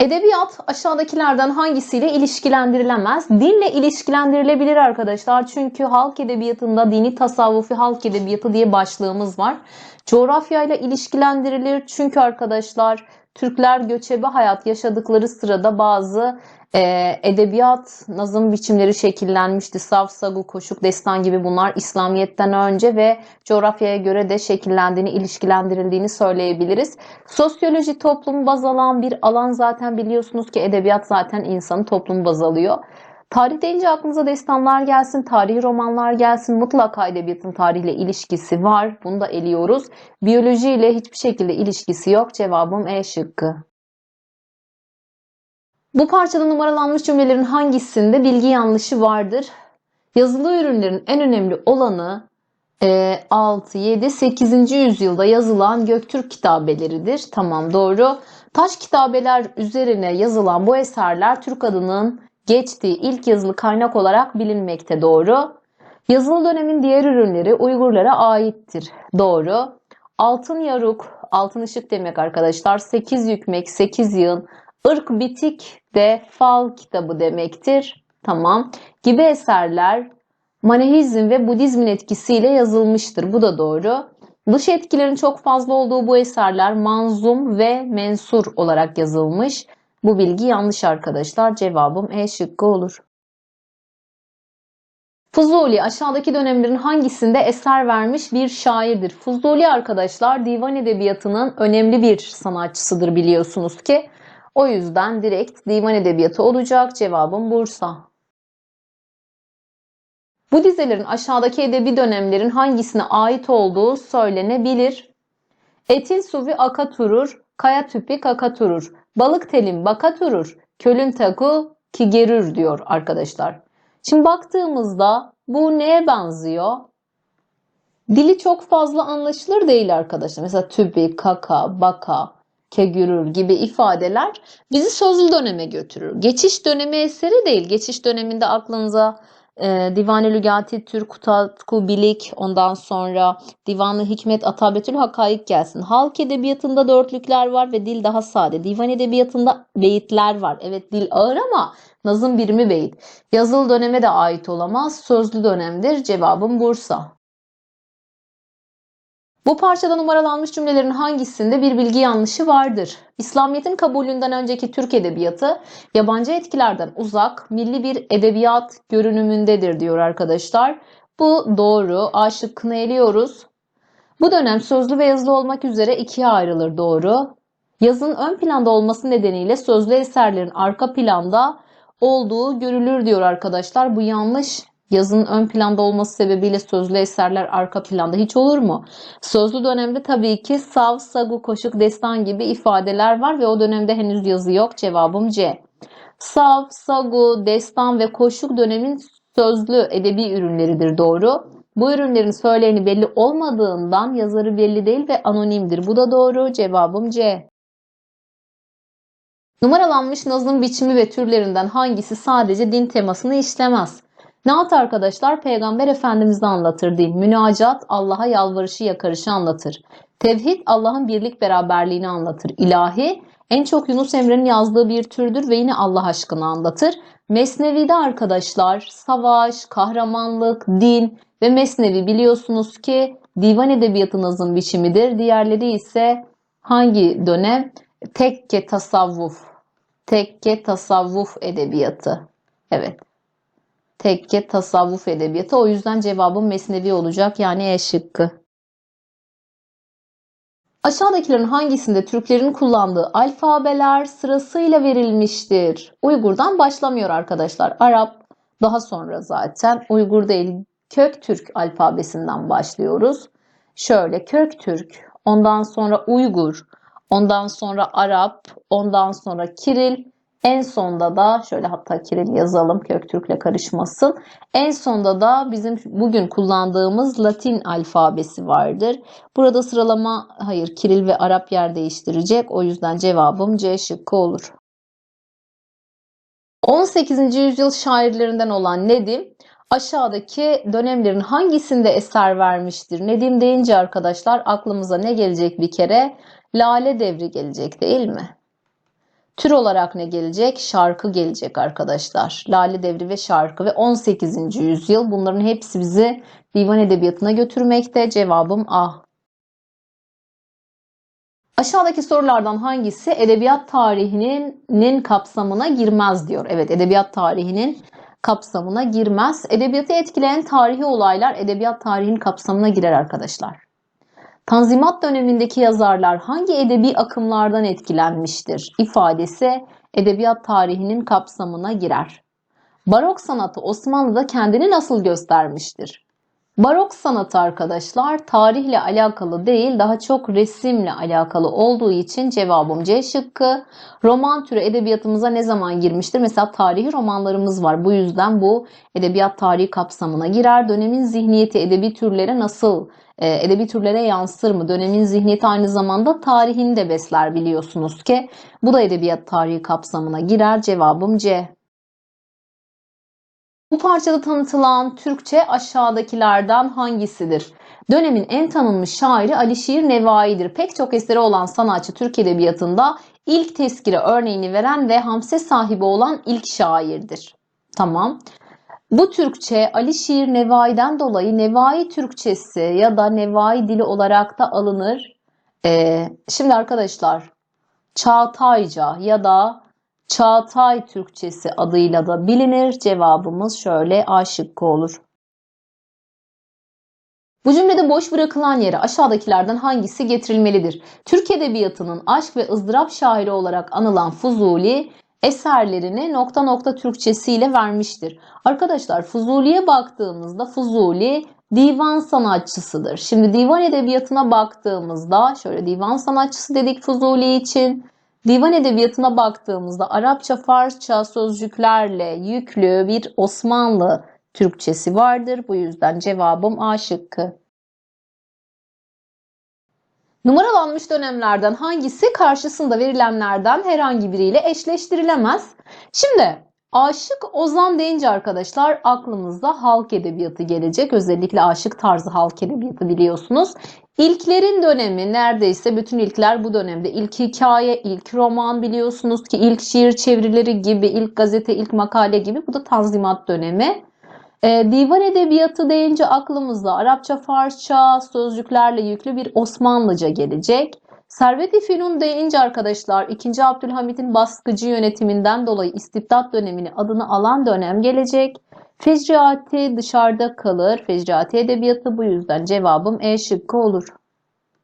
Edebiyat aşağıdakilerden hangisiyle ilişkilendirilemez? Dinle ilişkilendirilebilir arkadaşlar. Çünkü halk edebiyatında dini tasavvufi halk edebiyatı diye başlığımız var. Coğrafyayla ilişkilendirilir çünkü arkadaşlar Türkler göçebe hayat yaşadıkları sırada bazı e, edebiyat nazım biçimleri şekillenmişti. Saf, sagu, koşuk, destan gibi bunlar İslamiyet'ten önce ve coğrafyaya göre de şekillendiğini, ilişkilendirildiğini söyleyebiliriz. Sosyoloji toplumu baz alan bir alan zaten biliyorsunuz ki edebiyat zaten insanı toplum baz alıyor. Tarih deyince aklınıza destanlar gelsin, tarihi romanlar gelsin. Mutlaka edebiyatın tarihle ilişkisi var. Bunu da eliyoruz. Biyoloji ile hiçbir şekilde ilişkisi yok. Cevabım E şıkkı. Bu parçada numaralanmış cümlelerin hangisinde bilgi yanlışı vardır? Yazılı ürünlerin en önemli olanı e, 6, 7, 8. yüzyılda yazılan Göktürk kitabeleridir. Tamam doğru. Taş kitabeler üzerine yazılan bu eserler Türk adının geçtiği ilk yazılı kaynak olarak bilinmekte doğru. Yazılı dönemin diğer ürünleri Uygurlara aittir. Doğru. Altın yaruk, altın ışık demek arkadaşlar. 8 yükmek, 8 yığın. Irk bitik de fal kitabı demektir. Tamam. Gibi eserler Manehizm ve Budizmin etkisiyle yazılmıştır. Bu da doğru. Dış etkilerin çok fazla olduğu bu eserler manzum ve mensur olarak yazılmış. Bu bilgi yanlış arkadaşlar. Cevabım E şıkkı olur. Fuzuli aşağıdaki dönemlerin hangisinde eser vermiş bir şairdir? Fuzuli arkadaşlar divan edebiyatının önemli bir sanatçısıdır biliyorsunuz ki. O yüzden direkt divan edebiyatı olacak. Cevabım Bursa. Bu dizelerin aşağıdaki edebi dönemlerin hangisine ait olduğu söylenebilir. Etil suvi akaturur, kaya tüpi kakaturur, balık telin bakaturur, kölün taku kigerür diyor arkadaşlar. Şimdi baktığımızda bu neye benziyor? Dili çok fazla anlaşılır değil arkadaşlar. Mesela tübi, kaka, baka, kegürür gibi ifadeler bizi sözlü döneme götürür. Geçiş dönemi eseri değil. Geçiş döneminde aklınıza e, Divan-ı Lügati, Türk Kutatku Bilik, ondan sonra Divan-ı Hikmet Atabetül Hakaik gelsin. Halk edebiyatında dörtlükler var ve dil daha sade. Divan edebiyatında beyitler var. Evet dil ağır ama nazım birimi beyit. Yazılı döneme de ait olamaz. Sözlü dönemdir. Cevabım Bursa. Bu parçada numaralanmış cümlelerin hangisinde bir bilgi yanlışı vardır? İslamiyet'in kabulünden önceki Türk edebiyatı yabancı etkilerden uzak, milli bir edebiyat görünümündedir diyor arkadaşlar. Bu doğru. A şıkkını eliyoruz. Bu dönem sözlü ve yazılı olmak üzere ikiye ayrılır doğru. Yazın ön planda olması nedeniyle sözlü eserlerin arka planda olduğu görülür diyor arkadaşlar. Bu yanlış. Yazın ön planda olması sebebiyle sözlü eserler arka planda hiç olur mu? Sözlü dönemde tabii ki sav, sagu, koşuk, destan gibi ifadeler var ve o dönemde henüz yazı yok. Cevabım C. Sav, sagu, destan ve koşuk dönemin sözlü edebi ürünleridir doğru. Bu ürünlerin söyleyeni belli olmadığından yazarı belli değil ve anonimdir. Bu da doğru. Cevabım C. Numaralanmış nazım biçimi ve türlerinden hangisi sadece din temasını işlemez? Naat arkadaşlar Peygamber Efendimiz'i anlatır değil. Münacat Allah'a yalvarışı yakarışı anlatır. Tevhid Allah'ın birlik beraberliğini anlatır. İlahi en çok Yunus Emre'nin yazdığı bir türdür ve yine Allah aşkını anlatır. Mesnevi'de arkadaşlar savaş, kahramanlık, din ve Mesnevi biliyorsunuz ki divan edebiyatı nazım biçimidir. Diğerleri ise hangi dönem? Tekke tasavvuf. Tekke tasavvuf edebiyatı. Evet. Tekke tasavvuf edebiyatı. O yüzden cevabım mesnevi olacak. Yani E şıkkı. Aşağıdakilerin hangisinde Türklerin kullandığı alfabeler sırasıyla verilmiştir? Uygur'dan başlamıyor arkadaşlar. Arap daha sonra zaten. Uygur değil Köktürk alfabesinden başlıyoruz. Şöyle Köktürk, ondan sonra Uygur, ondan sonra Arap, ondan sonra Kiril, en sonda da şöyle hatta Kiril yazalım Köktürk'le karışmasın. En sonda da bizim bugün kullandığımız Latin alfabesi vardır. Burada sıralama hayır Kiril ve Arap yer değiştirecek. O yüzden cevabım C şıkkı olur. 18. yüzyıl şairlerinden olan Nedim aşağıdaki dönemlerin hangisinde eser vermiştir? Nedim deyince arkadaşlar aklımıza ne gelecek bir kere? Lale devri gelecek değil mi? Tür olarak ne gelecek? Şarkı gelecek arkadaşlar. Lale Devri ve şarkı ve 18. yüzyıl. Bunların hepsi bizi divan edebiyatına götürmekte. Cevabım A. Aşağıdaki sorulardan hangisi edebiyat tarihinin kapsamına girmez diyor. Evet, edebiyat tarihinin kapsamına girmez. Edebiyatı etkileyen tarihi olaylar edebiyat tarihinin kapsamına girer arkadaşlar. Tanzimat dönemindeki yazarlar hangi edebi akımlardan etkilenmiştir? ifadesi edebiyat tarihinin kapsamına girer. Barok sanatı Osmanlı'da kendini nasıl göstermiştir? Barok sanatı arkadaşlar tarihle alakalı değil daha çok resimle alakalı olduğu için cevabım C şıkkı. Roman türü edebiyatımıza ne zaman girmiştir? Mesela tarihi romanlarımız var. Bu yüzden bu edebiyat tarihi kapsamına girer. Dönemin zihniyeti edebi türlere nasıl e, edebi türlere yansır mı? Dönemin zihniyeti aynı zamanda tarihini de besler biliyorsunuz ki. Bu da edebiyat tarihi kapsamına girer. Cevabım C. Bu parçada tanıtılan Türkçe aşağıdakilerden hangisidir? Dönemin en tanınmış şairi Alişir Nevai'dir. Pek çok eseri olan sanatçı Türk Edebiyatı'nda ilk tezkire örneğini veren ve hamse sahibi olan ilk şairdir. Tamam. Bu Türkçe Alişir Nevai'den dolayı Nevai Türkçesi ya da Nevai dili olarak da alınır. Ee, şimdi arkadaşlar Çağatayca ya da Çağatay Türkçesi adıyla da bilinir. Cevabımız şöyle A şıkkı olur. Bu cümlede boş bırakılan yere aşağıdakilerden hangisi getirilmelidir? Türk Edebiyatı'nın aşk ve ızdırap şairi olarak anılan Fuzuli eserlerini nokta nokta Türkçesiyle vermiştir. Arkadaşlar Fuzuli'ye baktığımızda Fuzuli divan sanatçısıdır. Şimdi divan edebiyatına baktığımızda şöyle divan sanatçısı dedik Fuzuli için. Divan edebiyatına baktığımızda Arapça, Farsça sözcüklerle yüklü bir Osmanlı Türkçesi vardır. Bu yüzden cevabım A şıkkı. Numaralanmış dönemlerden hangisi karşısında verilenlerden herhangi biriyle eşleştirilemez? Şimdi Aşık Ozan deyince arkadaşlar aklımızda halk edebiyatı gelecek. Özellikle aşık tarzı halk edebiyatı biliyorsunuz. İlklerin dönemi neredeyse bütün ilkler bu dönemde. İlk hikaye, ilk roman biliyorsunuz ki ilk şiir çevirileri gibi, ilk gazete, ilk makale gibi bu da Tanzimat dönemi. E, divan edebiyatı deyince aklımızda Arapça, Farsça sözcüklerle yüklü bir Osmanlıca gelecek. Servet-i Fünun deyince arkadaşlar 2. Abdülhamit'in baskıcı yönetiminden dolayı istibdat dönemini adını alan dönem gelecek. Fecriati dışarıda kalır. Fecriati edebiyatı bu yüzden cevabım E şıkkı olur.